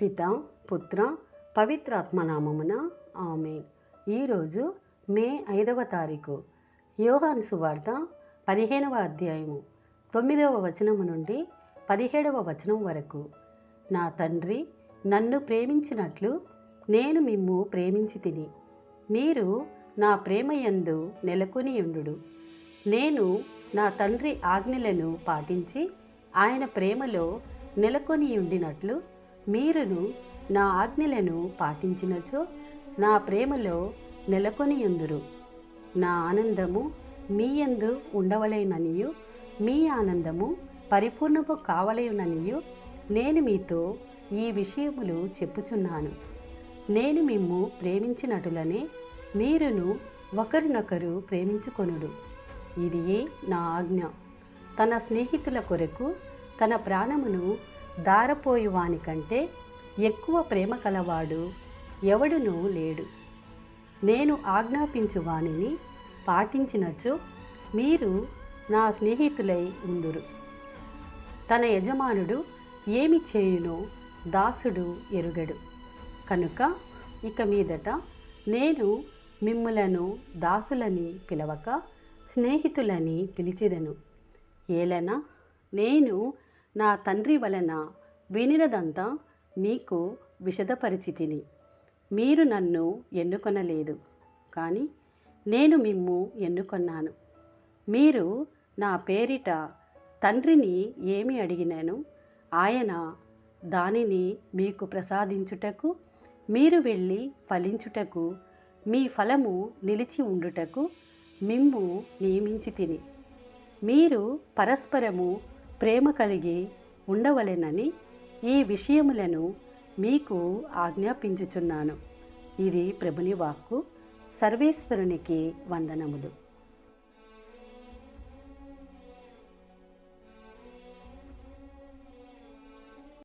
పిత పుత్ర పవిత్రాత్మనామమున ఆమె ఈరోజు మే ఐదవ తారీఖు. యోహాను సువార్త పదిహేనవ అధ్యాయము. తొమ్మిదవ వచనము నుండి పదిహేడవ వచనం వరకు. నా తండ్రి నన్ను ప్రేమించినట్లు నేను మిమ్ము ప్రేమించి తిని మీరు నా ప్రేమయందు నెలకొని ఉండు నేను నా తండ్రి ఆజ్ఞలను పాటించి ఆయన ప్రేమలో నెలకొని ఉండినట్లు మీరును నా ఆజ్ఞలను పాటించినచో నా ప్రేమలో నెలకొనియుందురు. నా ఆనందము మీ యందు ఉండవలేననియు మీ ఆనందము పరిపూర్ణము కావలేననియు నేను మీతో ఈ విషయములు చెప్పుచున్నాను. నేను మిమ్ము ప్రేమించినటులనే మీరును ఒకరినొకరు ప్రేమించుకొనుడు. ఇదియే నా ఆజ్ఞ. తన స్నేహితుల కొరకు తన ప్రాణమును దారపోయువాని వానికంటే ఎక్కువ ప్రేమ కలవాడు ఎవడునూ లేడు. నేను ఆజ్ఞాపించు వానిని పాటించినచో మీరు నా స్నేహితులై ఉందురు. తన యజమానుడు ఏమి చేయునో దాసుడు ఎరుగడు. కనుక ఇక మీదట నేను మిమ్ములను దాసులని పిలవక స్నేహితులని పిలిచిదను. ఏలన నేను నా తండ్రి వలన వినినదంతా మీకు విశదపరిచితిని మీరు నన్ను ఎన్నుకొనలేదు కానీ నేను మిమ్ము ఎన్నుకొన్నాను. మీరు నా పేరిట తండ్రిని ఏమి అడిగినాను? ఆయన దానిని మీకు ప్రసాదించుటకు మీరు వెళ్ళి ఫలించుటకు మీ ఫలము నిలిచి ఉండుటకు మిమ్ము నియమించి తిని మీరు పరస్పరము ప్రేమ కలిగి ఉండవలెనని ఈ విషయములను మీకు ఆజ్ఞాపించుచున్నాను. ఇది ప్రభుని వాక్కు. సర్వేశ్వరునికి వందనములు.